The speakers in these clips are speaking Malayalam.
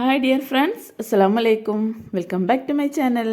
ഹായ് ഡിയർ ഫ്രണ്ട്സ് അസ്സാം വലൈക്കും welcome back to my channel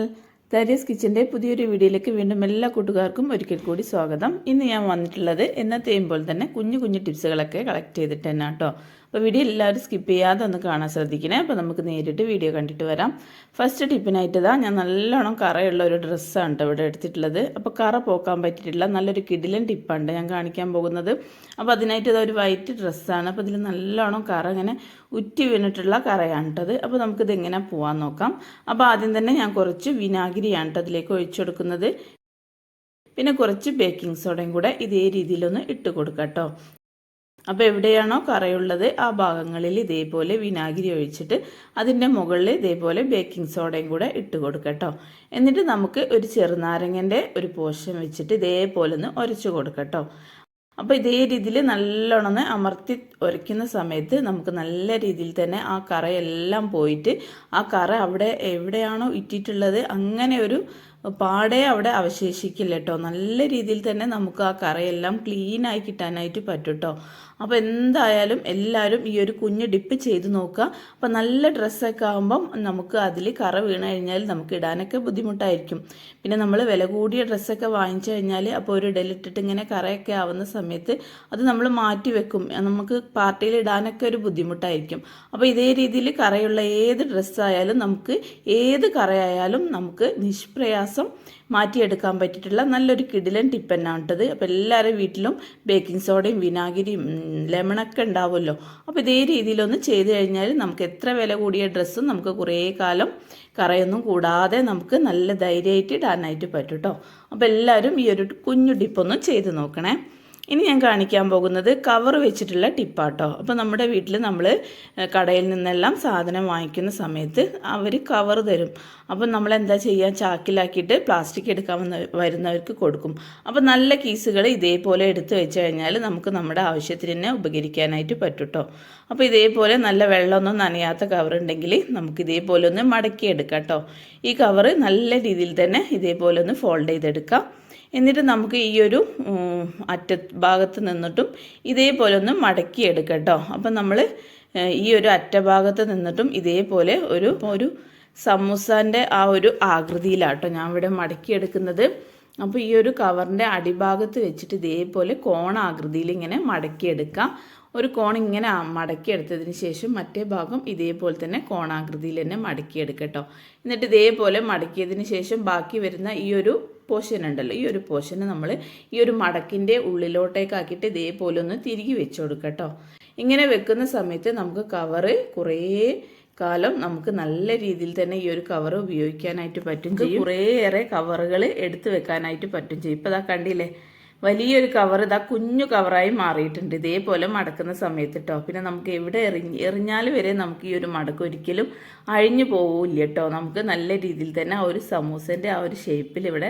Tharees കിച്ചന്റെ പുതിയൊരു വീഡിയോയിലേക്ക് വീണ്ടും എല്ലാ കൂട്ടുകാർക്കും ഒരിക്കൽ കൂടി സ്വാഗതം. ഇന്ന് ഞാൻ വന്നിട്ടുള്ളത് എന്നത്തെയും പോലെ തന്നെ കുഞ്ഞു കുഞ്ഞു ടിപ്സുകളൊക്കെ കളക്ട് ചെയ്തിട്ട് തന്നെ കേട്ടോ അപ്പോൾ വീഡിയോ എല്ലാവരും സ്കിപ്പ് ചെയ്യാതെ ഒന്ന് കാണാൻ ശ്രദ്ധിക്കണേ. അപ്പോൾ നമുക്ക് നേരിട്ട് വീഡിയോ കണ്ടിട്ട് വരാം. ഫസ്റ്റ് ടിപ്പിനായിട്ട് ഇതാ ഞാൻ നല്ലോണം കറയുള്ള ഒരു ഡ്രസ്സാണ് കേട്ടോ ഇവിടെ എടുത്തിട്ടുള്ളത്. അപ്പോൾ കറ പോക്കാൻ പറ്റിയിട്ടില്ല നല്ലൊരു കിടിലൻ ടിപ്പാണ് ഞാൻ കാണിക്കാൻ പോകുന്നത്. അപ്പോൾ അതിനായിട്ട് ഇതാ ഒരു വൈറ്റ് ഡ്രസ്സാണ് അപ്പോൾ ഇതിൽ നല്ലോണം കറ ഇങ്ങനെ ഉറ്റി വീണിട്ടുള്ള കറയാണ് കേട്ടത് അപ്പോൾ നമുക്കിത് എങ്ങനെ പോകാൻ നോക്കാം. അപ്പോൾ ആദ്യം തന്നെ ഞാൻ കുറച്ച് വിനാഗിരിയാണ് കേട്ടോ അതിലേക്ക് ഒഴിച്ചു കൊടുക്കുന്നത്. പിന്നെ കുറച്ച് ബേക്കിംഗ് സോഡയും കൂടെ ഇതേ രീതിയിലൊന്ന് ഇട്ട് കൊടുക്കാം കേട്ടോ അപ്പോൾ എവിടെയാണോ കറയുള്ളത് ആ ഭാഗങ്ങളിൽ ഇതേപോലെ വിനാഗിരി ഒഴിച്ചിട്ട് അതിന്റെ മുകളിൽ ഇതേപോലെ ബേക്കിംഗ് സോഡയും കൂടെ ഇട്ട് കൊടുക്കട്ടോ. എന്നിട്ട് നമുക്ക് ഒരു ചെറുനാരങ്ങന്റെ ഒരു പോഷൻ വെച്ചിട്ട് ഇതേപോലെ ഒന്ന് ഉരച്ചു കൊടുക്കട്ടോ. അപ്പോൾ ഇതേ രീതിയിൽ നല്ലോണം അമർത്തി ഉരയ്ക്കുന്ന സമയത്ത് നമുക്ക് നല്ല രീതിയിൽ തന്നെ ആ കറയെല്ലാം പോയിട്ട് ആ കറ അവിടെ എവിടെയാണോ ഇട്ടിട്ടുള്ളത് അങ്ങനെ ഒരു പാടെ അവിടെ അവശേഷിക്കില്ല കേട്ടോ. നല്ല രീതിയിൽ തന്നെ നമുക്ക് ആ കറയെല്ലാം ക്ലീനായി കിട്ടാനായിട്ട് പറ്റും കേട്ടോ. അപ്പോൾ എന്തായാലും എല്ലാവരും ഈ ഒരു കുഞ്ഞ് ഡിപ്പ് ചെയ്ത് നോക്കുക. അപ്പോൾ നല്ല ഡ്രസ്സൊക്കെ ആകുമ്പം നമുക്ക് അതിൽ കറ വീണ് കഴിഞ്ഞാൽ നമുക്ക് ഇടാനൊക്കെ ബുദ്ധിമുട്ടായിരിക്കും. പിന്നെ നമ്മൾ വില കൂടിയ ഡ്രസ്സൊക്കെ വാങ്ങിച്ചു കഴിഞ്ഞാൽ അപ്പോൾ ഒരു ഇടലിട്ടിട്ട് ഇങ്ങനെ കറയൊക്കെ ആവുന്ന സമയത്ത് അത് നമ്മൾ മാറ്റി വെക്കും. നമുക്ക് പാർട്ടിയിൽ ഇടാനൊക്കെ ഒരു ബുദ്ധിമുട്ടായിരിക്കും. അപ്പോൾ ഇതേ രീതിയിൽ കറയുള്ള ഏത് ഡ്രസ്സായാലും നമുക്ക് ഏത് കറയായാലും നമുക്ക് നിഷ്പ്രയാസം മാറ്റിയെടുക്കാൻ പറ്റിയിട്ടുള്ള നല്ലൊരു കിടിലൻ ടിപ്പ് തന്നെയാണ് കേട്ടത് അപ്പോൾ എല്ലാവരും വീട്ടിലും ബേക്കിംഗ് സോഡയും വിനാഗിരിയും ലെമണൊക്കെ ഉണ്ടാവുമല്ലോ. അപ്പോൾ ഇതേ രീതിയിലൊന്ന് ചെയ്ത് കഴിഞ്ഞാൽ നമുക്ക് എത്ര വില കൂടിയ ഡ്രസ്സും നമുക്ക് കുറേ കാലം കറയൊന്നും കൂടാതെ നമുക്ക് നല്ല ധൈര്യമായിട്ട് ഇടാനായിട്ട് പറ്റും കേട്ടോ അപ്പോൾ എല്ലാവരും ഈ ഒരു കുഞ്ഞു ടിപ്പൊന്നും ചെയ്ത് നോക്കണേ. ഇനി ഞാൻ കാണിക്കാൻ പോകുന്നത് കവർ വെച്ചിട്ടുള്ള ടിപ്പാട്ടോ. അപ്പോൾ നമ്മുടെ വീട്ടിൽ നമ്മൾ കടയിൽ നിന്നെല്ലാം സാധനം വാങ്ങിക്കുന്ന സമയത്ത് അവർ കവർ തരും. അപ്പോൾ നമ്മൾ എന്താ ചെയ്യുക ചാക്കിലാക്കിയിട്ട് പ്ലാസ്റ്റിക് എടുക്കാൻ വരുന്നവർക്ക് കൊടുക്കും. അപ്പോൾ നല്ല കീസുകൾ ഇതേപോലെ എടുത്തു വെച്ച് കഴിഞ്ഞാൽ നമുക്ക് നമ്മുടെ ആവശ്യത്തിന് തന്നെ ഉപകരിക്കാനായിട്ട് പറ്റും അപ്പോൾ ഇതേപോലെ നല്ല വെള്ളമൊന്നും നനയാത്ത കവർ ഉണ്ടെങ്കിൽ നമുക്ക് ഇതേപോലെ ഒന്ന് മടക്കി എടുക്കാം കേട്ടോ. ഈ കവർ നല്ല രീതിയിൽ തന്നെ ഇതേപോലെ ഒന്ന് ഫോൾഡ് ചെയ്തെടുക്കാം. എന്നിട്ട് നമുക്ക് ഈ ഒരു അറ്റ ഭാഗത്ത് നിന്നിട്ടും ഇതേപോലെ ഒന്ന് മടക്കി എടുക്കട്ടോ കേട്ടോ അപ്പം നമ്മൾ ഈ ഒരു അറ്റഭാഗത്ത് നിന്നിട്ടും ഇതേപോലെ ഒരു ഒരു സമൂസാന്റെ ആ ഒരു ആകൃതിയിലാട്ടോ ഞാൻ ഇവിടെ മടക്കി എടുക്കുന്നത് അപ്പോൾ ഈ ഒരു കവറിന്റെ അടിഭാഗത്ത് വെച്ചിട്ട് ഇതേപോലെ കോണാകൃതിയിൽ ഇങ്ങനെ മടക്കിയെടുക്കാം. ഒരു കോൺ ഇങ്ങനെ മടക്കിയെടുത്തതിന് ശേഷം മറ്റേ ഭാഗം ഇതേപോലെ തന്നെ കോണാകൃതിയിൽ തന്നെ മടക്കിയെടുക്കട്ടോ എന്നിട്ട് ഇതേപോലെ മടക്കിയതിന് ശേഷം ബാക്കി വരുന്ന ഈ ഒരു പോർഷൻ ഉണ്ടല്ലോ. ഈ ഒരു പോർഷന് നമ്മൾ ഈ ഒരു മടക്കിന്റെ ഉള്ളിലോട്ടേക്കാക്കിയിട്ട് ഇതേപോലെ ഒന്ന് തിരികെ വെച്ച് കേട്ടോ ഇങ്ങനെ വെക്കുന്ന സമയത്ത് നമുക്ക് കവറ് കുറേ കാലം നമുക്ക് നല്ല രീതിയിൽ തന്നെ ഈ ഒരു കവർ ഉപയോഗിക്കാനായിട്ട് പറ്റും ചെയ്യും. കുറേയേറെ കവറുകൾ എടുത്തു വെക്കാനായിട്ട് പറ്റും ചെയ്യും. ഇപ്പം അതാ കണ്ടില്ലേ? വലിയൊരു കവർ ഇതാ കുഞ്ഞു കവറായി മാറിയിട്ടുണ്ട്. ഇതേപോലെ മടക്കുന്ന സമയത്ത് കേട്ടോ പിന്നെ നമുക്ക് എവിടെ എറിഞ്ഞ് എറിഞ്ഞാൽ വരെ നമുക്ക് ഈ ഒരു മടക്ക് ഒരിക്കലും അഴിഞ്ഞു പോവില്ല കേട്ടോ നമുക്ക് നല്ല രീതിയിൽ തന്നെ ആ ഒരു സമൂസന്റെ ആ ഒരു ഷേപ്പിൽ ഇവിടെ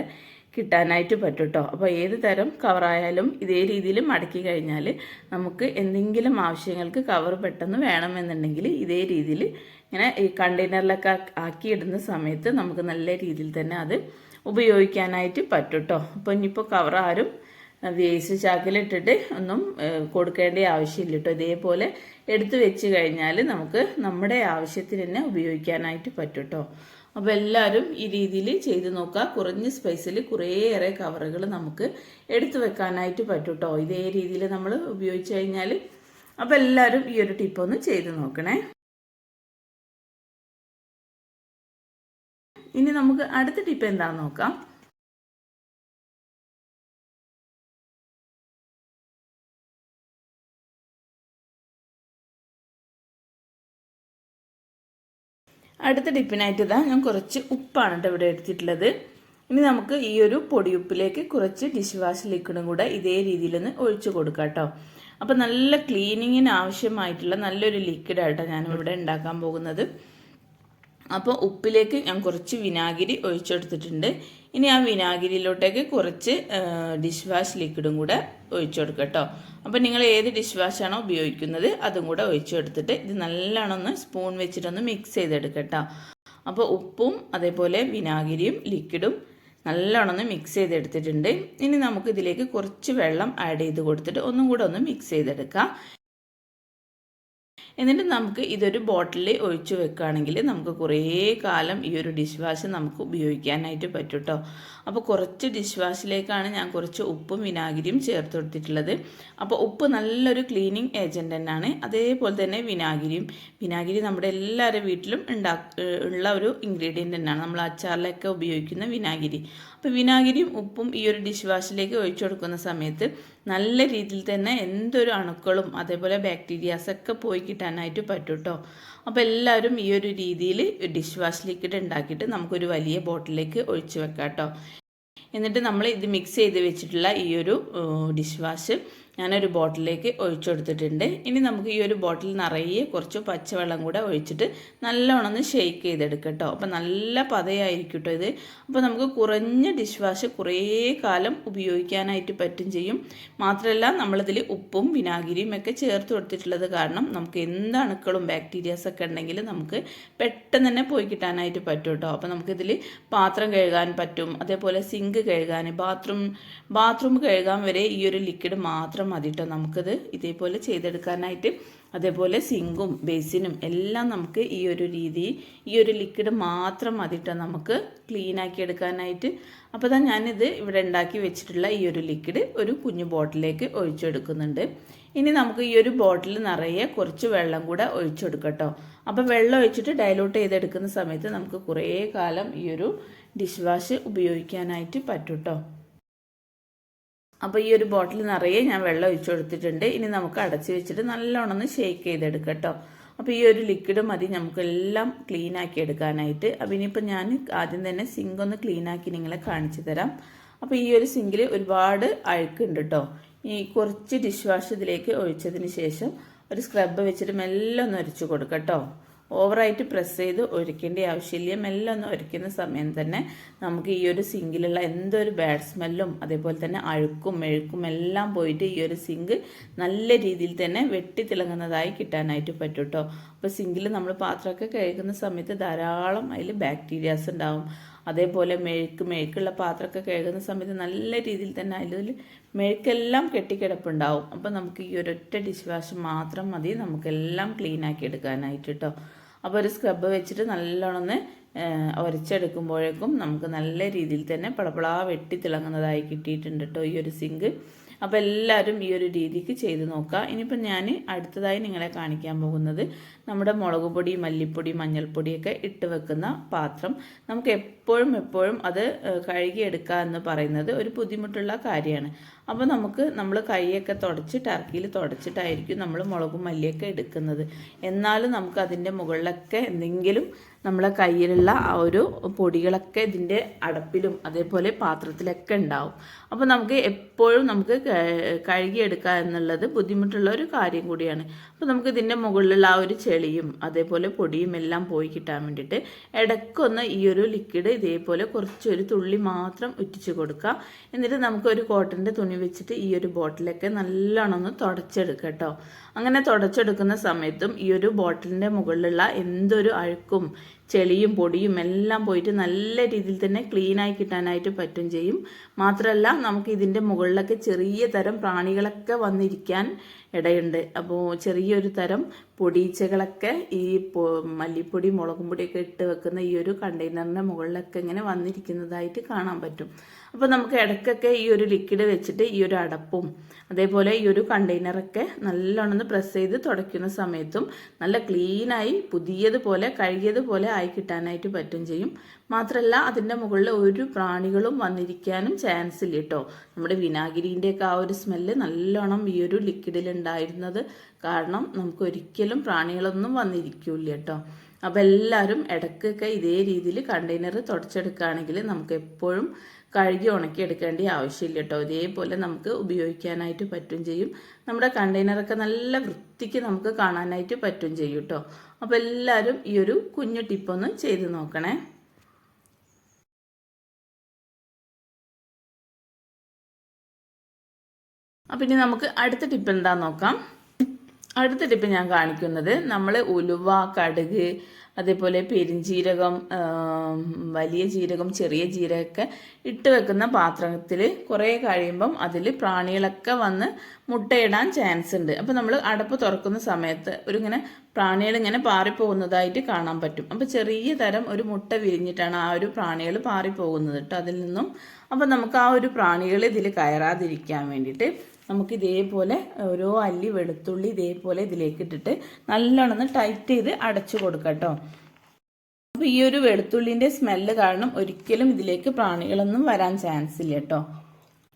കിട്ടാനായിട്ട് പറ്റും കേട്ടോ അപ്പോൾ ഏത് തരം കവറായാലും ഇതേ രീതിയിൽ മടക്കി കഴിഞ്ഞാൽ നമുക്ക് എന്തെങ്കിലും ആവശ്യങ്ങൾക്ക് കവർ പെട്ടെന്ന് വേണമെന്നുണ്ടെങ്കിൽ ഇതേ രീതിയിൽ ഇങ്ങനെ ഈ കണ്ടെയ്നറിലൊക്കെ ആക്കി ഇടുന്ന സമയത്ത് നമുക്ക് നല്ല രീതിയിൽ തന്നെ അത് ഉപയോഗിക്കാനായിട്ട് പറ്റും കേട്ടോ അപ്പോൾ ഇനിയിപ്പോൾ കവർ ആരും വേസ്റ്റ് ചാക്കിലിട്ടിട്ട് ഒന്നും കൊടുക്കേണ്ട ആവശ്യമില്ല കേട്ടോ. ഇതേപോലെ എടുത്തു വെച്ച് കഴിഞ്ഞാൽ നമുക്ക് നമ്മുടെ ആവശ്യത്തിന് തന്നെ ഉപയോഗിക്കാനായിട്ട് പറ്റും കേട്ടോ. അപ്പോൾ എല്ലാവരും ഈ രീതിയിൽ ചെയ്ത് നോക്കുക. കുറഞ്ഞ സ്പേസിൽ കുറേയേറെ കവറുകൾ നമുക്ക് എടുത്തു വെക്കാനായിട്ട് പറ്റും കേട്ടോ. ഇതേ രീതിയിൽ നമ്മൾ ഉപയോഗിച്ച് കഴിഞ്ഞാൽ അപ്പോൾ എല്ലാവരും ഈ ഒരു ടിപ്പ് ഒന്ന് ചെയ്ത് നോക്കണേ. ഇനി നമുക്ക് അടുത്ത ടിപ്പ് എന്താണെന്ന് നോക്കാം. അടുത്ത ഡിപ്പിനായിട്ട് ഇതാ ഞാൻ കുറച്ച് ഉപ്പാണ് കേട്ടോ ഇവിടെ എടുത്തിട്ടുള്ളത്. ഇനി നമുക്ക് ഈ ഒരു പൊടിയുപ്പിലേക്ക് കുറച്ച് ഡിഷ് വാഷ് ലിക്വിഡും കൂടെ ഇതേ രീതിയിലൊന്ന് ഒഴിച്ചു കൊടുക്കാം കേട്ടോ. അപ്പോൾ നല്ല ക്ലീനിങ്ങിന് ആവശ്യമായിട്ടുള്ള നല്ലൊരു ലിക്വിഡായിട്ടോ ഞാൻ ഇവിടെ ഉണ്ടാക്കാൻ പോകുന്നത്. അപ്പോൾ ഉപ്പിലേക്ക് ഞാൻ കുറച്ച് വിനാഗിരി ഒഴിച്ചെടുത്തിട്ടുണ്ട്. ഇനി ആ വിനാഗിരിയിലോട്ടേക്ക് കുറച്ച് ഡിഷ് വാഷ് ലിക്വിഡും കൂടെ ഒഴിച്ചു കൊടുക്കുക കേട്ടോ. അപ്പോൾ നിങ്ങൾ ഏത് ഡിഷ് വാഷാണോ ഉപയോഗിക്കുന്നത് അതും കൂടെ ഒഴിച്ചു കൊടുത്തിട്ട് ഇത് നല്ലോണം ഒന്ന് സ്പൂൺ വെച്ചിട്ടൊന്ന് മിക്സ് ചെയ്തെടുക്കുക കേട്ടോ. അപ്പോൾ ഉപ്പും അതേപോലെ വിനാഗിരിയും ലിക്വിഡും നല്ലോണം ഒന്ന് മിക്സ് ചെയ്തെടുത്തിട്ടുണ്ട്. ഇനി നമുക്ക് ഇതിലേക്ക് കുറച്ച് വെള്ളം ആഡ് ചെയ്ത് കൊടുത്തിട്ട് ഒന്നും കൂടെ ഒന്ന് മിക്സ് ചെയ്തെടുക്കാം. എന്നിട്ട് നമുക്ക് ഇതൊരു ബോട്ടിലിൽ ഒഴിച്ചു വെക്കുകയാണെങ്കിൽ നമുക്ക് കുറേ കാലം ഈ ഒരു ഡിഷ് വാഷ് നമുക്ക് ഉപയോഗിക്കാനായിട്ട് പറ്റും കേട്ടോ അപ്പോൾ കുറച്ച് ഡിഷ് വാഷിലേക്കാണ് ഞാൻ കുറച്ച് ഉപ്പും വിനാഗിരിയും ചേർത്ത് കൊടുത്തിട്ടുള്ളത്. അപ്പോൾ ഉപ്പ് നല്ലൊരു ക്ലീനിങ് ഏജന്റ് തന്നെയാണ്. അതേപോലെ തന്നെ വിനാഗിരിയും. വിനാഗിരി നമ്മുടെ എല്ലാവരുടെ വീട്ടിലും ഉണ്ടാ ഉള്ള ഒരു ഇൻഗ്രീഡിയന്റ് തന്നെയാണ്. നമ്മൾ അച്ചാറിലൊക്കെ ഉപയോഗിക്കുന്ന വിനാഗിരി. അപ്പോൾ വിനാഗിരിയും ഉപ്പും ഈ ഒരു ഡിഷ് വാഷിലേക്ക് ഒഴിച്ചു കൊടുക്കുന്ന സമയത്ത് നല്ല രീതിയിൽ തന്നെ എന്തൊരു അണുക്കളും അതേപോലെ ബാക്ടീരിയാസൊക്കെ പോയി കിട്ടാനായിട്ട് പറ്റും കേട്ടോ അപ്പോൾ എല്ലാവരും ഈ ഒരു രീതിയിൽ ഡിഷ് വാഷ് ലിക്വിഡ് ഉണ്ടാക്കിയിട്ട് നമുക്കൊരു വലിയ ബോട്ടിലേക്ക് ഒഴിച്ച് വെക്കാം കേട്ടോ എന്നിട്ട് നമ്മൾ ഇത് മിക്സ് ചെയ്ത് വെച്ചിട്ടുള്ള ഈ ഒരു ഡിഷ് വാഷ് ഞാനൊരു ബോട്ടിലേക്ക് ഒഴിച്ചു കൊടുത്തിട്ടുണ്ട് ഇനി നമുക്ക് ഈ ഒരു ബോട്ടിൽ നിറയെ കുറച്ച് പച്ചവെള്ളം കൂടെ ഒഴിച്ചിട്ട് നല്ലോണം ഒന്ന് ഷെയ്ക്ക് ചെയ്തെടുക്കാം കേട്ടോ. അപ്പോൾ നല്ല പതയായിരിക്കും കേട്ടോ ഇത്. അപ്പോൾ നമുക്ക് കുറഞ്ഞ ഡിഷ് വാഷ് കുറേ കാലം ഉപയോഗിക്കാനായിട്ട് പറ്റും ചെയ്യും. മാത്രമല്ല നമ്മളിതിൽ ഉപ്പും വിനാഗിരിയും ഒക്കെ ചേർത്ത് കൊടുത്തിട്ടുള്ളത് കാരണം നമുക്ക് എന്ത് അണുക്കളും ബാക്ടീരിയാസ് ഒക്കെ ഉണ്ടെങ്കിൽ നമുക്ക് പെട്ടെന്ന് തന്നെ പോയി കിട്ടാനായിട്ട് പറ്റും കേട്ടോ. അപ്പോൾ നമുക്കിതിൽ പാത്രം കഴുകാൻ പറ്റും. അതേപോലെ സിങ്ക് കഴുകാൻ ബാത്റൂം ബാത്റൂം കഴുകാൻ വരെ ഈ ഒരു ലിക്വിഡ് മാത്രം മതി കേട്ടോ നമുക്കത് ഇതേപോലെ ചെയ്തെടുക്കാനായിട്ട്. അതേപോലെ സിങ്കും ബേസിനും എല്ലാം നമുക്ക് ഈ ഒരു രീതി ഈ ഒരു ലിക്വിഡ് മാത്രം മതി കേട്ടോ നമുക്ക് ക്ലീൻ ആക്കി എടുക്കാനായിട്ട്. അപ്പോൾ തന്നെ ഞാനിത് ഇവിടെ ഉണ്ടാക്കി വെച്ചിട്ടുള്ള ഈ ഒരു ലിക്വിഡ് ഒരു കുഞ്ഞു ബോട്ടിലേക്ക് ഒഴിച്ചെടുക്കുന്നുണ്ട്. ഇനി നമുക്ക് ഈ ഒരു ബോട്ടിൽ നിറയെ കുറച്ച് വെള്ളം കൂടെ ഒഴിച്ചെടുക്കട്ടോ. അപ്പോൾ വെള്ളം ഒഴിച്ചിട്ട് ഡയലൂട്ട് ചെയ്തെടുക്കുന്ന സമയത്ത് നമുക്ക് കുറേ കാലം ഈ ഒരു ഡിഷ് വാഷ് ഉപയോഗിക്കാനായിട്ട് പറ്റും കേട്ടോ അപ്പോൾ ഈ ഒരു ബോട്ടിൽ നിറയെ ഞാൻ വെള്ളം ഒഴിച്ചു കൊടുത്തിട്ടുണ്ട്. ഇനി നമുക്ക് അടച്ച് വെച്ചിട്ട് നല്ലോണം ഷേക്ക് ചെയ്തെടുക്കാം കേട്ടോ. അപ്പോൾ ഈ ഒരു ലിക്വിഡ് മതി. നമുക്കെല്ലാം ക്ലീൻ ആക്കി എടുക്കാനായിട്ട്. അപ്പോൾ ഇനിയിപ്പോൾ ഞാൻ ആദ്യം തന്നെ സിങ്ക് ഒന്ന് ക്ലീൻ ആക്കി നിങ്ങളെ കാണിച്ചു തരാം. അപ്പോൾ ഈ ഒരു സിങ്കിൽ ഒരുപാട് അഴുക്കുണ്ട് കേട്ടോ. ഈ കുറച്ച് ഡിഷ് വാഷ് ഇതിലേക്ക് ഒഴിച്ചതിന് ശേഷം ഒരു സ്ക്രബ് വെച്ചിട്ട് മെല്ലെ ഒന്ന് ഒരച്ചു കൊടുക്കാം കേട്ടോ. ഓവറായിട്ട് പ്രസ് ചെയ്ത് ഒരുക്കേണ്ട ആവശ്യമില്ല. മെല്ലെ ഒന്ന് ഒരുക്കുന്ന സമയം തന്നെ നമുക്ക് ഈ ഒരു സിങ്കിലുള്ള എന്തൊരു ബാഡ് സ്മെല്ലും അതേപോലെ തന്നെ അഴുക്കും മെഴുക്കും എല്ലാം പോയിട്ട് ഈ ഒരു സിങ്ക് നല്ല രീതിയിൽ തന്നെ വെട്ടി തിളങ്ങുന്നതായി കിട്ടാനായിട്ട് പറ്റും കേട്ടോ അപ്പോൾ സിങ്കിൽ നമ്മൾ പാത്രമൊക്കെ കഴുകുന്ന സമയത്ത് ധാരാളം അതിൽ ബാക്ടീരിയാസ് ഉണ്ടാവും. അതേപോലെ മെഴുക്ക് മെഴുക്കുള്ള പാത്രമൊക്കെ കഴുകുന്ന സമയത്ത് നല്ല രീതിയിൽ തന്നെ അതിൽ മെഴുക്കെല്ലാം കെട്ടിക്കിടപ്പുണ്ടാവും. അപ്പോൾ നമുക്ക് ഈ ഒരൊറ്റ ഡിഷ് വാഷ് മാത്രം മതി. നമുക്കെല്ലാം ക്ലീൻ ആക്കി എടുക്കാനായിട്ട് കേട്ടോ അപ്പോൾ ഒരു സ്ക്രബ് വെച്ചിട്ട് നല്ലോണം ഒന്ന് ഉരച്ചെടുക്കുമ്പോഴേക്കും നമുക്ക് നല്ല രീതിയിൽ തന്നെ പളപ്പളാ വെട്ടി തിളങ്ങുന്നതായി കിട്ടിയിട്ടുണ്ട് കേട്ടോ ഈ ഒരു സിങ്ക് അപ്പോൾ എല്ലാവരും ഈ ഒരു രീതിക്ക് ചെയ്ത് നോക്കുക. ഇനിയിപ്പോൾ ഞാൻ അടുത്തതായി നിങ്ങളെ കാണിക്കാൻ പോകുന്നത് നമ്മുടെ മുളക് പൊടി മല്ലിപ്പൊടി മഞ്ഞൾപ്പൊടിയൊക്കെ ഇട്ട് വെക്കുന്ന പാത്രം. നമുക്ക് എപ്പോഴും എപ്പോഴും അത് കഴുകിയെടുക്കുക എന്ന് പറയുന്നത് ഒരു ബുദ്ധിമുട്ടുള്ള കാര്യമാണ്. അപ്പോൾ നമുക്ക് നമ്മൾ കൈയൊക്കെ തുടച്ച് ടർക്കിയിൽ തുടച്ചിട്ടായിരിക്കും നമ്മൾ മുളകും മല്ലിയൊക്കെ എടുക്കുന്നത്. എന്നാലും നമുക്ക് അതിന്റെ മുകളിലൊക്കെ എന്തെങ്കിലും നമ്മളെ കയ്യിലുള്ള ആ ഒരു പൊടികളൊക്കെ ഇതിന്റെ അടപ്പിലും അതേപോലെ പാത്രത്തിലൊക്കെ ഉണ്ടാവും. അപ്പോൾ നമുക്ക് എപ്പോഴും നമുക്ക് കഴുകിയെടുക്കുക എന്നുള്ളത് ബുദ്ധിമുട്ടുള്ള ഒരു കാര്യം കൂടിയാണ്. അപ്പോൾ നമുക്ക് ഇതിന്റെ മുകളിലുള്ള ആ ഒരു ചെളിയും അതേപോലെ പൊടിയും എല്ലാം പോയി കിട്ടാൻ വേണ്ടിയിട്ട് ഇടയ്ക്കൊന്ന് ഈ ഒരു ലിക്വിഡ് ഇതേപോലെ കുറച്ചൊരു തുള്ളി മാത്രം ഉറ്റിച്ച് കൊടുക്കുക എന്നിട്ട് നമുക്ക് ഒരു കോട്ടന്റെ തുണി വെച്ചിട്ട് ഈ ഒരു ബോട്ടിലൊക്കെ നല്ലോണം ഒന്ന് തുടച്ചെടുക്കുക കേട്ടോ. അങ്ങനെ തുടച്ചെടുക്കുന്ന സമയത്തും ഈ ഒരു ബോട്ടിലിന്റെ മുകളിലുള്ള എന്തൊരു അഴുക്കും ചെളിയും പൊടിയും എല്ലാം പോയിട്ട് നല്ല രീതിയിൽ തന്നെ ക്ലീനായി കിട്ടാനായിട്ട് പറ്റും ചെയ്യും. മാത്രമല്ല നമുക്ക് ഇതിന്റെ മുകളിലൊക്കെ ചെറിയ തരം പ്രാണികളൊക്കെ വന്നിരിക്കാൻ ഇടയുണ്ട്. അപ്പോൾ ചെറിയൊരു തരം പൊടിച്ചകളൊക്കെ ഈ മല്ലിപ്പൊടി മുളകും പൊടിയൊക്കെ ഇട്ട് വെക്കുന്ന ഈ ഒരു കണ്ടെയ്നറിന്റെ മുകളിലൊക്കെ ഇങ്ങനെ വന്നിരിക്കുന്നതായിട്ട് കാണാൻ പറ്റും. അപ്പോൾ നമുക്ക് ഇടയ്ക്കൊക്കെ ഈ ഒരു ലിക്വിഡ് വെച്ചിട്ട് ഈ ഒരു അടപ്പും അതേപോലെ ഈ ഒരു കണ്ടെയ്നറൊക്കെ നല്ലോണം പ്രസ് ചെയ്ത് തുടയ്ക്കുന്ന സമയത്തും നല്ല ക്ലീനായി പുതിയതുപോലെ കഴുകിയതുപോലെ ആയി കിട്ടാനായിട്ട് പറ്റും ചെയ്യും. മാത്രമല്ല അതിന്റെ മുകളിൽ ഒരു പ്രാണികളും വന്നിരിക്കാനും ചാൻസ് ഇല്ല കേട്ടോ നമ്മുടെ വിനാഗിരിന്റെ ഒക്കെ ആ ഒരു സ്മെല്ല് നല്ലോണം ഈ ഒരു ലിക്വിഡിൽ ഉണ്ടായിരുന്നത് കാരണം നമുക്ക് ഒരിക്കലും പ്രാണികളൊന്നും വന്നിരിക്കില്ല കേട്ടോ അപ്പോൾ എല്ലാവരും ഇടയ്ക്കൊക്കെ ഇതേ രീതിയിൽ കണ്ടെയ്നർ തുടച്ചെടുക്കുകയാണെങ്കിൽ നമുക്ക് എപ്പോഴും കഴുകി ഉണക്കി എടുക്കേണ്ട ആവശ്യമില്ല കേട്ടോ ഇതേപോലെ നമുക്ക് ഉപയോഗിക്കാനായിട്ട് പറ്റും ചെയ്യും. നമ്മുടെ കണ്ടെയ്നറൊക്കെ നല്ല വൃത്തിക്ക് നമുക്ക് കാണാനായിട്ട് പറ്റും ചെയ്യും കേട്ടോ അപ്പോൾ എല്ലാവരും ഈ ഒരു കുഞ്ഞു ടിപ്പൊന്ന് ചെയ്ത് നോക്കണേ. അപ്പം ഇനി നമുക്ക് അടുത്ത ടിപ്പ് എന്താ നോക്കാം. അടുത്ത ടിപ്പ് ഞാൻ കാണിക്കുന്നത് നമ്മൾ ഉലുവ കടുക് അതേപോലെ പെരിഞ്ജീരകം വലിയ ജീരകം ചെറിയ ജീരകമൊക്കെ ഇട്ട് വെക്കുന്ന പാത്രത്തിൽ കുറേ കഴിയുമ്പം അതിൽ പ്രാണികളൊക്കെ വന്ന് മുട്ടയിടാൻ ചാൻസ് ഉണ്ട്. അപ്പോൾ നമ്മൾ അടപ്പ് തുറക്കുന്ന സമയത്ത് ഒരു ഇങ്ങനെ പ്രാണികൾ ഇങ്ങനെ പാറിപ്പോകുന്നതായിട്ട് കാണാൻ പറ്റും. അപ്പോൾ ചെറിയ തരം ഒരു മുട്ട വിരിഞ്ഞിട്ടാണ് ആ ഒരു പ്രാണികൾ പാറിപ്പോകുന്നത് കേട്ടോ അതിൽ നിന്നും. അപ്പോൾ നമുക്ക് ആ ഒരു പ്രാണികൾ ഇതിൽ കയറാതിരിക്കാൻ വേണ്ടിയിട്ട് നമുക്ക് ഇതേപോലെ ഓരോ അല്ലി വെളുത്തുള്ളി ഇതേപോലെ ഇതിലേക്ക് ഇട്ടിട്ട് നല്ലോണം ടൈറ്റ് ചെയ്ത് അടച്ചു കൊടുക്കാം കേട്ടോ. അപ്പോൾ ഈ ഒരു വെളുത്തുള്ളിന്റെ സ്മെല്ല് കാരണം ഒരിക്കലും ഇതിലേക്ക് പ്രാണികളൊന്നും വരാൻ ചാൻസ് ഇല്ല കേട്ടോ.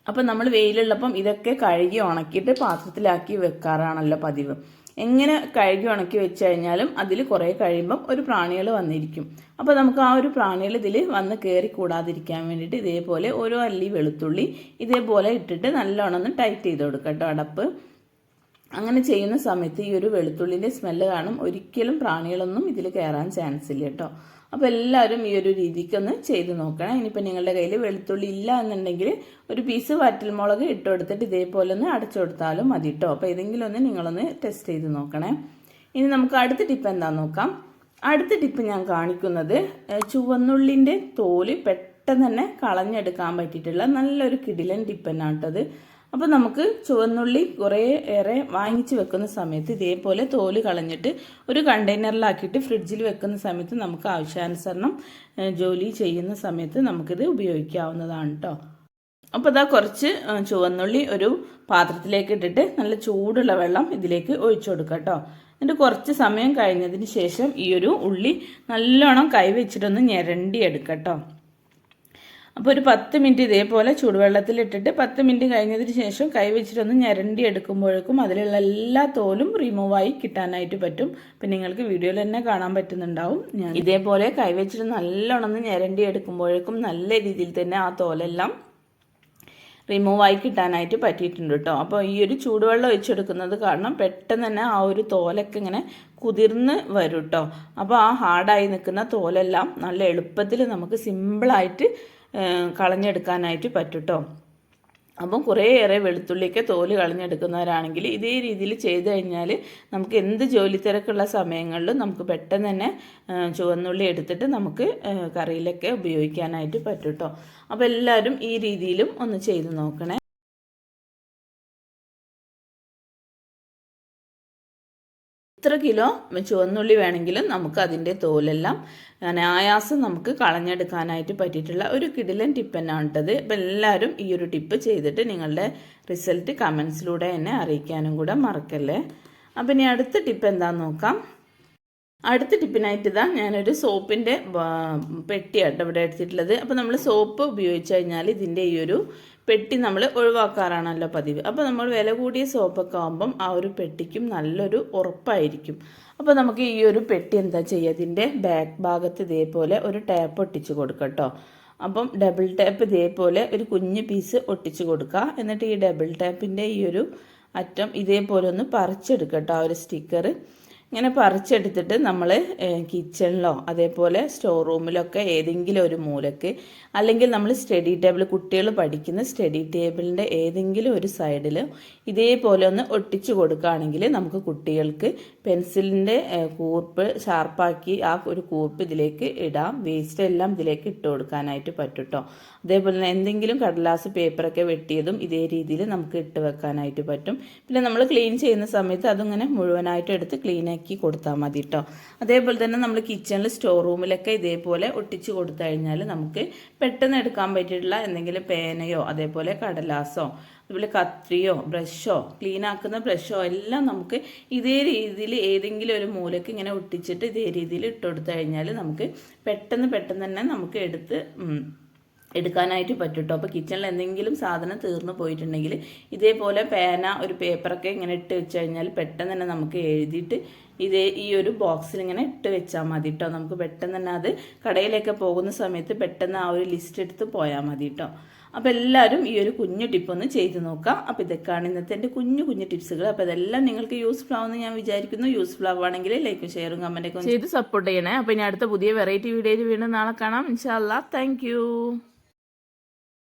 അപ്പം നമ്മൾ വെയിലുള്ളപ്പം ഇതൊക്കെ കഴുകി ഉണക്കിയിട്ട് പാത്രത്തിലാക്കി വെക്കാറാണല്ലോ പതിവ്. എങ്ങനെ കഴുകി ഉണക്കി വെച്ച് കഴിഞ്ഞാലും അതിൽ കുറേ കഴിയുമ്പം ഒരു പ്രാണികൾ വന്നിരിക്കും. അപ്പോൾ നമുക്ക് ആ ഒരു പ്രാണികൾ ഇതിൽ വന്ന് കയറി കൂടാതിരിക്കാൻ വേണ്ടിയിട്ട് ഇതേപോലെ ഓരോ അല്ലി വെളുത്തുള്ളി ഇതേപോലെ ഇട്ടിട്ട് നല്ലോണം ഒന്ന് ടൈറ്റ് ചെയ്ത് കൊടുക്കുക കേട്ടോ അടപ്പ്. അങ്ങനെ ചെയ്യുന്ന സമയത്ത് ഈ ഒരു വെളുത്തുള്ളിന്റെ സ്മെല്ല് കാണും. ഒരിക്കലും പ്രാണികളൊന്നും ഇതിൽ കയറാൻ ചാൻസ് ഇല്ല കേട്ടോ. അപ്പോൾ എല്ലാവരും ഈ ഒരു രീതിക്കൊന്ന് ചെയ്ത് നോക്കണം. ഇനിയിപ്പോൾ നിങ്ങളുടെ കയ്യിൽ വെളുത്തുള്ളി ഇല്ല എന്നുണ്ടെങ്കിൽ ഒരു പീസ് വറ്റൽമുളക് ഇട്ട് കൊടുത്തിട്ട് ഇതേപോലെ ഒന്ന് അടച്ചു കൊടുത്താലും മതി കേട്ടോ അപ്പോൾ ഏതെങ്കിലും ഒന്ന് നിങ്ങളൊന്ന് ടെസ്റ്റ് ചെയ്ത് നോക്കണേ. ഇനി നമുക്ക് അടുത്ത ടിപ്പ് എന്താണെന്ന് നോക്കാം. അടുത്ത ടിപ്പ് ഞാൻ കാണിക്കുന്നത് ചുവന്നുള്ളിന്റെ തോൽ പെട്ടെന്ന് തന്നെ കളഞ്ഞെടുക്കാൻ പറ്റിയിട്ടുള്ള നല്ലൊരു കിടിലൻ ടിപ്പ് എന്നാണ് കേട്ടത് അപ്പോൾ നമുക്ക് ചുവന്നുള്ളി കുറേ ഏറെ വാങ്ങിച്ച് വെക്കുന്ന സമയത്ത് ഇതേപോലെ തോൽ കളഞ്ഞിട്ട് ഒരു കണ്ടെയ്നറിലാക്കിയിട്ട് ഫ്രിഡ്ജിൽ വെക്കുന്ന സമയത്ത് നമുക്ക് ആവശ്യാനുസരണം ജോലി ചെയ്യുന്ന സമയത്ത് നമുക്കിത് ഉപയോഗിക്കാവുന്നതാണ് കേട്ടോ അപ്പോൾ ഇതാ കുറച്ച് ചുവന്നുള്ളി ഒരു പാത്രത്തിലേക്ക് ഇട്ടിട്ട് നല്ല ചൂടുള്ള വെള്ളം ഇതിലേക്ക് ഒഴിച്ചു കൊടുക്കുക കേട്ടോ എന്നിട്ട് കുറച്ച് സമയം കഴിഞ്ഞതിന് ശേഷം ഈ ഒരു ഉള്ളി നല്ലോണം കൈവച്ചിട്ടൊന്ന് ഞരണ്ടി എടുക്കുക കേട്ടോ അപ്പോൾ ഒരു പത്ത് മിനിറ്റ് ഇതേപോലെ ചൂടുവെള്ളത്തിൽ ഇട്ടിട്ട് പത്ത് മിനിറ്റ് കഴിഞ്ഞതിന് ശേഷം കൈ വെച്ചിട്ടൊന്ന് ഞരണ്ടി എടുക്കുമ്പോഴേക്കും അതിലുള്ള എല്ലാ തോലും റിമൂവായി കിട്ടാനായിട്ട് പറ്റും. അപ്പം നിങ്ങൾക്ക് വീഡിയോയിൽ തന്നെ കാണാൻ പറ്റുന്നുണ്ടാവും. ഞാൻ ഇതേപോലെ കൈ വെച്ചിട്ട് നല്ലോണം ഞരണ്ടി എടുക്കുമ്പോഴേക്കും നല്ല രീതിയിൽ തന്നെ ആ തോലെല്ലാം റിമൂവായി കിട്ടാനായിട്ട് പറ്റിയിട്ടുണ്ട് കേട്ടോ അപ്പോൾ ഈ ഒരു ചൂടുവെള്ളം ഒഴിച്ചെടുക്കുന്നത് കാരണം പെട്ടെന്ന് തന്നെ ആ ഒരു തോലൊക്കെ ഇങ്ങനെ കുതിർന്ന് വരും കേട്ടോ അപ്പോൾ ആ ഹാർഡായി നിൽക്കുന്ന തോലെല്ലാം നല്ല എളുപ്പത്തിൽ നമുക്ക് സിമ്പിളായിട്ട് കളഞ്ഞെടുക്കാനായിട്ട് പറ്റും കേട്ടോ അപ്പം കുറേയേറെ വെളുത്തുള്ളിയൊക്കെ തോൽ കളഞ്ഞെടുക്കുന്നവരാണെങ്കിൽ ഇതേ രീതിയിൽ ചെയ്തു കഴിഞ്ഞാൽ നമുക്ക് എന്ത് ജോലി തിരക്കുള്ള സമയങ്ങളിലും നമുക്ക് പെട്ടെന്ന് തന്നെ ചുവന്നുള്ളി എടുത്തിട്ട് നമുക്ക് കറിയിലൊക്കെ ഉപയോഗിക്കാനായിട്ട് പറ്റും കേട്ടോ അപ്പോൾ എല്ലാവരും ഈ രീതിയിലും ഒന്ന് ചെയ്ത് നോക്കണേ. എത്ര കിലോ ചുവന്നുള്ളി വേണമെങ്കിലും നമുക്ക് അതിന്റെ തോലെല്ലാം ആയാസം നമുക്ക് കളഞ്ഞെടുക്കാനായിട്ട് പറ്റിയിട്ടുള്ള ഒരു കിടിലൻ ടിപ്പ് തന്നെയാണ് കേട്ടത് അപ്പം എല്ലാവരും ഈ ഒരു ടിപ്പ് ചെയ്തിട്ട് നിങ്ങളുടെ റിസൾട്ട് കമൻസിലൂടെ എന്നെ അറിയിക്കാനും കൂടെ മറക്കല്ലേ? അപ്പം ഇനി അടുത്ത ടിപ്പ് എന്താണെന്ന് നോക്കാം. അടുത്ത ടിപ്പിനായിട്ട് ഇതാ ഞാനൊരു സോപ്പിന്റെ പെട്ടിയാട്ടോ ഇവിടെ എടുത്തിട്ടുള്ളത്. അപ്പോൾ നമ്മൾ സോപ്പ് ഉപയോഗിച്ച് കഴിഞ്ഞാൽ ഇതിന്റെ ഈ ഒരു പെട്ടി നമ്മൾ ഒഴിവാക്കാറാണല്ലോ പതിവ്. അപ്പോൾ നമ്മൾ വില കൂടിയ സോപ്പൊക്കെ ആകുമ്പം ആ ഒരു പെട്ടിക്കും നല്ലൊരു ഉറപ്പായിരിക്കും. അപ്പോൾ നമുക്ക് ഈ ഒരു പെട്ടി എന്താ ചെയ്യുക ഇതിന്റെ ബാക്ക് ഭാഗത്ത് ഇതേപോലെ ഒരു ടാപ്പ് ഒട്ടിച്ച് കൊടുക്കാം കേട്ടോ അപ്പം ഡബിൾ ടാപ്പ് ഇതേപോലെ ഒരു കുഞ്ഞ് പീസ് ഒട്ടിച്ച് കൊടുക്കുക എന്നിട്ട് ഈ ഡബിൾ ടാപ്പിന്റെ ഈ ഒരു അറ്റം ഇതേപോലെ ഒന്ന് പറിച്ചെടുക്കുക കേട്ടോ ആ ഒരു സ്റ്റിക്കർ ഇങ്ങനെ പറിച്ചെടുത്തിട്ട് നമ്മൾ കിച്ചണിലോ അതേപോലെ സ്റ്റോർ റൂമിലൊക്കെ ഏതെങ്കിലും ഒരു മൂലക്ക് അല്ലെങ്കിൽ നമ്മൾ സ്റ്റഡി ടേബിൾ കുട്ടികൾ പഠിക്കുന്ന സ്റ്റഡി ടേബിളിന്റെ ഏതെങ്കിലും ഒരു സൈഡിൽ ഇതേപോലെ ഒന്ന് ഒട്ടിച്ചു കൊടുക്കുകയാണെങ്കിൽ നമുക്ക് കുട്ടികൾക്ക് പെൻസിലിന്റെ കൂർപ്പ് ഷാർപ്പാക്കി ആ ഒരു കൂർപ്പ് ഇതിലേക്ക് ഇടാം. വേസ്റ്റ് എല്ലാം ഇതിലേക്ക് ഇട്ട് കൊടുക്കാനായിട്ട് പറ്റും കേട്ടോ അതേപോലെ തന്നെ എന്തെങ്കിലും കടലാസ് പേപ്പറൊക്കെ വെട്ടിയതും ഇതേ രീതിയിൽ നമുക്ക് ഇട്ട് വെക്കാനായിട്ട് പറ്റും. പിന്നെ നമ്മൾ ക്ലീൻ ചെയ്യുന്ന സമയത്ത് അതിങ്ങനെ മുഴുവനായിട്ട് എടുത്ത് ക്ലീനാക്കി കൊടുത്താൽ മതി കേട്ടോ അതേപോലെ തന്നെ നമ്മൾ കിച്ചണിൽ സ്റ്റോർ റൂമിലൊക്കെ ഇതേപോലെ ഒട്ടിച്ച് കൊടുത്തു കഴിഞ്ഞാൽ നമുക്ക് പെട്ടെന്ന് എടുക്കാൻ പറ്റിയിട്ടുള്ള എന്തെങ്കിലും പേനയോ അതേപോലെ കടലാസോ അതുപോലെ കത്രിയോ ബ്രഷോ ക്ലീൻ ആക്കുന്ന ബ്രഷോ എല്ലാം നമുക്ക് ഇതേ രീതിയിൽ ഏതെങ്കിലും ഒരു മൂലക്ക് ഇങ്ങനെ ഒട്ടിച്ചിട്ട് ഇതേ രീതിയിൽ ഇട്ട് കൊടുത്തു കഴിഞ്ഞാൽ നമുക്ക് പെട്ടെന്ന് പെട്ടെന്ന് തന്നെ നമുക്ക് എടുത്ത് എടുക്കാനായിട്ട് പറ്റും കേട്ടോ അപ്പോൾ കിച്ചണിൽ എന്തെങ്കിലും സാധനം തീർന്നു പോയിട്ടുണ്ടെങ്കിൽ ഇതേപോലെ പേന ഒരു പേപ്പറൊക്കെ ഇങ്ങനെ ഇട്ട് വെച്ച് കഴിഞ്ഞാൽ പെട്ടെന്ന് തന്നെ നമുക്ക് എഴുതിയിട്ട് ഇതേ ഈ ഒരു ബോക്സിൽ ഇങ്ങനെ ഇട്ട് വെച്ചാൽ മതി കേട്ടോ നമുക്ക് പെട്ടെന്ന് തന്നെ അത് കടയിലേക്ക് പോകുന്ന സമയത്ത് പെട്ടെന്ന് ആ ഒരു ലിസ്റ്റ് എടുത്ത് പോയാൽ മതി കേട്ടോ അപ്പോൾ എല്ലാവരും ഈ ഒരു കുഞ്ഞു ടിപ്പ് ഒന്ന് ചെയ്ത് നോക്കാം. അപ്പോൾ ഇതൊക്കെയാണ് ഇന്നത്തെ എന്റെ കുഞ്ഞു കുഞ്ഞു ടിപ്സുകൾ അപ്പോൾ ഇതെല്ലാം നിങ്ങൾക്ക് യൂസ്ഫുൾ ആവുമെന്ന് ഞാൻ വിചാരിക്കുന്നു. യൂസ്ഫുൾ ആവുകയാണെങ്കിൽ ലൈക്കും ഷെയറും കമന്റൊക്കെ ചെയ്ത് സപ്പോർട്ട് ചെയ്യണേ. അപ്പോൾ ഇനി അടുത്ത പുതിയ വെറൈറ്റി വീഡിയോയിൽ വീണ്ടും നാളെ കാണാം. ഇൻഷാല്ലാ താങ്ക്